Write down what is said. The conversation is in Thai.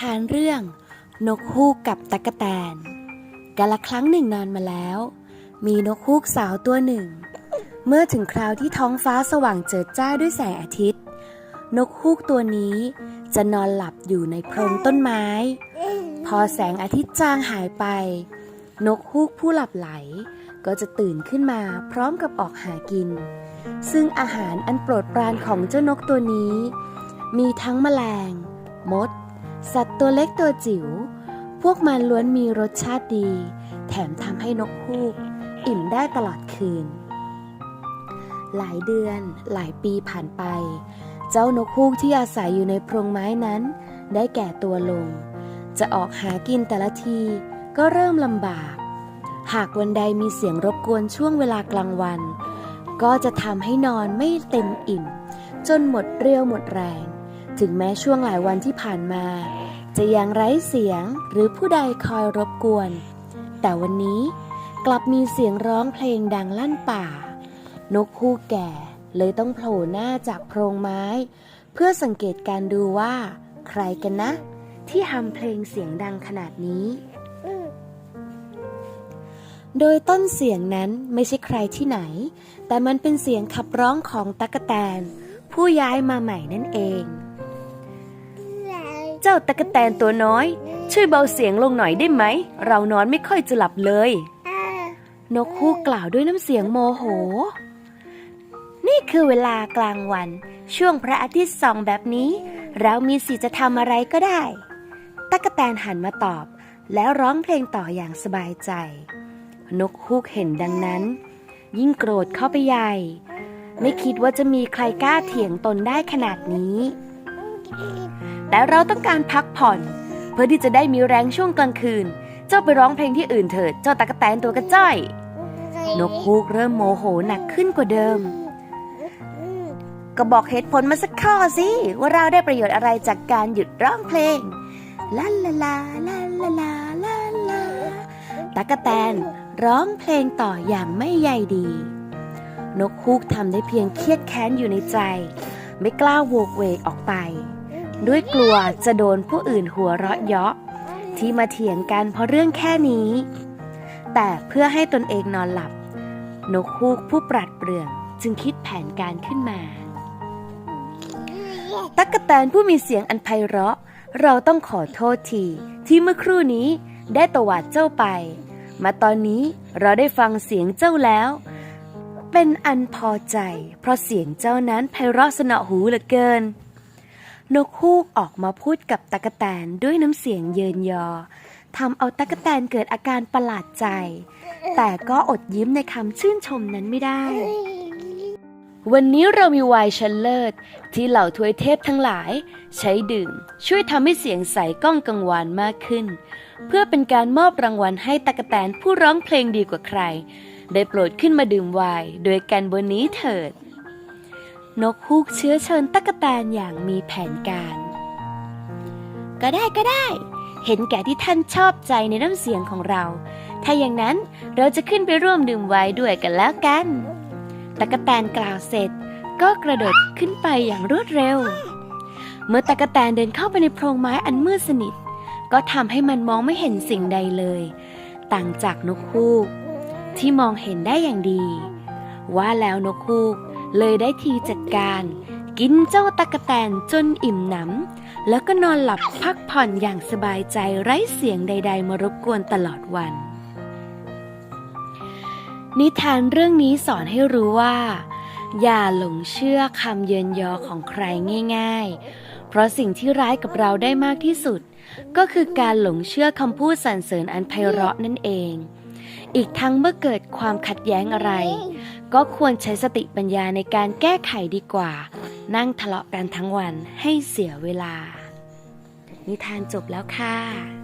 ทานเรื่อง นกฮูกกับตะกะแตนกาละครั้งหนึ่งนานมาแล้ว มีนกฮูกสาวตัวหนึ่ง เมื่อถึงคราวที่ท้องฟ้าสว่างเจิดจ้าด้วยแสงอาทิตย์ นกฮูกตัวนี้จะนอนหลับอยู่ในโพรงต้นไม้ พอแสงอาทิตย์จางหายไป นกฮูกผู้หลับไหล ก็จะตื่นขึ้นมาพร้อมกับออกหากิน ซึ่งอาหารอันโปรดปรานของเจ้านกตัวนี้ มีทั้งแมลง มด สัตว์ตัวเล็กตัวจิ๋ว พวกมันล้วนมีรสชาติดี แถมทำให้นกฮูก อิ่มได้ตลอดคืน หลายเดือนหลายปีผ่านไป เจ้านกฮูกที่อาศัยอยู่ในโพรงไม้นั้น ได้แก่ตัวลง จะออกหากินแต่ละทีก็เริ่มลำบาก หากวันใดมีเสียงรบกวนช่วงเวลากลางวัน ก็จะทำให้นอนไม่เต็มอิ่ม จนหมดเรี่ยวหมดแรง ถึงแม้ช่วงหลายวันที่ผ่านมา จะยังไร้เสียงหรือผู้ใดคอยรบกวน แต่วันนี้กลับมีเสียงร้องเพลงดังลั่นป่า นกคู่แก่เลยต้องโผล่หน้าจากโพรงไม้ เพื่อสังเกตการดูว่า ใครกันนะ ที่ทำเพลงเสียงดังขนาดนี้ โดยต้นเสียงนั้นไม่ใช่ใครที่ไหน แต่มันเป็นเสียงขับร้องของตั๊กแตน ผู้ย้ายมาใหม่นั่นเอง เจ้าตั๊กแตนตัวน้อย ช่วยเบาเสียงลงหน่อยได้ไหม เรานอนไม่ค่อยจะหลับเลย นกฮูกกล่าวด้วยน้ำเสียงโมโห นี่คือเวลากลางวัน ช่วงพระอาทิตย์ส่องแบบนี้ เรามีสิทธิ์จะทำอะไรก็ได้ตั๊กแตนหันมาตอบ แล้วร้องเพลงต่ออย่างสบายใจ นกฮูกเห็นดังนั้น ยิ่งโกรธเข้าไปใหญ่ ไม่คิดว่าจะมีใครกล้าเถียงตนได้ขนาดนี้ แต่เราต้องการพักผ่อน เพื่อที่จะได้มีแรงช่วงกลางคืน เจ้าไปร้องเพลงที่อื่นเถิด เจ้าตะกะแตนตัวกระจ้อย นกฮูกเริ่มโมโหหนักขึ้นกว่าเดิม ก็บอกเหตุผลมาสักข้อสิ ว่าเราได้ประโยชน์อะไรจากการหยุดร้องเพลงลาลาลาลาลาลาลาลาตะกะแตนร้องเพลงต่ออย่างไม่ใยดี นกฮูกทำได้เพียงเครียดแค้นอยู่ในใจ ไม่กล้าโวกเวกออกไป ด้วยกลัวจะโดนผู้อื่นหัวเราะเยาะ ที่มาเถียงกันเพราะเรื่องแค่นี้ แต่เพื่อให้ตนเองนอนหลับ นกฮูกผู้ปราดเปรื่องจึงคิดแผนการขึ้นมา ตั๊กแตนผู้มีเสียงอันไพเราะ เราต้องขอโทษทีที่เมื่อครู่นี้ได้ตวาดเจ้าไป มาตอนนี้เราได้ฟังเสียงเจ้าแล้ว เป็นอันพอใจ เพราะเสียงเจ้านั้นไพเราะสนอหูเหลือเกิน นกฮูกออกมาพูดกับตั๊กแตนด้วยน้ำเสียงเยินยอทำเอาตั๊กแตนเกิดอาการประหลาดใจ แต่ก็อดยิ้มในคำชื่นชมนั้นไม่ได้ วันนี้เรามีไวน์ชันเลิศ ที่เหล่าทวยเทพทั้งหลาย ใช้ดื่ม ช่วยทำให้เสียงใสก้องกังวานมากขึ้น เพื่อเป็นการมอบรางวัลให้ตะกแตนผู้ร้องเพลงดีกว่าใคร ได้โปรดขึ้นมาดื่มไวน์โดยกันบนนี้เถิด นกฮูกเชื้อเชิญตะกแตนอย่างมีแผนการ ก็ได้ก็ได้ เห็นแก่ที่ท่านชอบใจในน้ำเสียงของเรา ถ้าอย่างนั้นเราจะขึ้นไปร่วมดื่มไวน์ด้วยกันแล้วกันตะกะแตนกล่าวเสร็จ ก็กระโดดขึ้นไปอย่างรวดเร็ว เมื่อตะกะแตนเดินเข้าไปในโพรงไม้อันมืดสนิท ก็ทำให้มันมองไม่เห็นสิ่งใดเลย ต่างจากนกฮูก ที่มองเห็นได้อย่างดี ว่าแล้วนกฮูก เลยได้ทีจัดการ กินเจ้าตะกะแตนจนอิ่มหนำแล้วก็นอนหลับพักผ่อนอย่างสบายใจไร้เสียงใด ๆ มารบกวนตลอดวัน นิทานเรื่องนี้สอนให้รู้ว่า อย่าหลงเชื่อคำเยินยอของใครง่าย ๆ เพราะสิ่งที่ร้ายกับเราได้มากที่สุด ก็คือการหลงเชื่อคำพูดสรรเสริญอันไพเราะนั่นเอง อีกทั้งเมื่อเกิดความขัดแย้งอะไร ก็ควรใช้สติปัญญาในการแก้ไขดีกว่า นั่งทะเลาะกันทั้งวันให้เสียเวลา นิทานจบแล้วค่ะ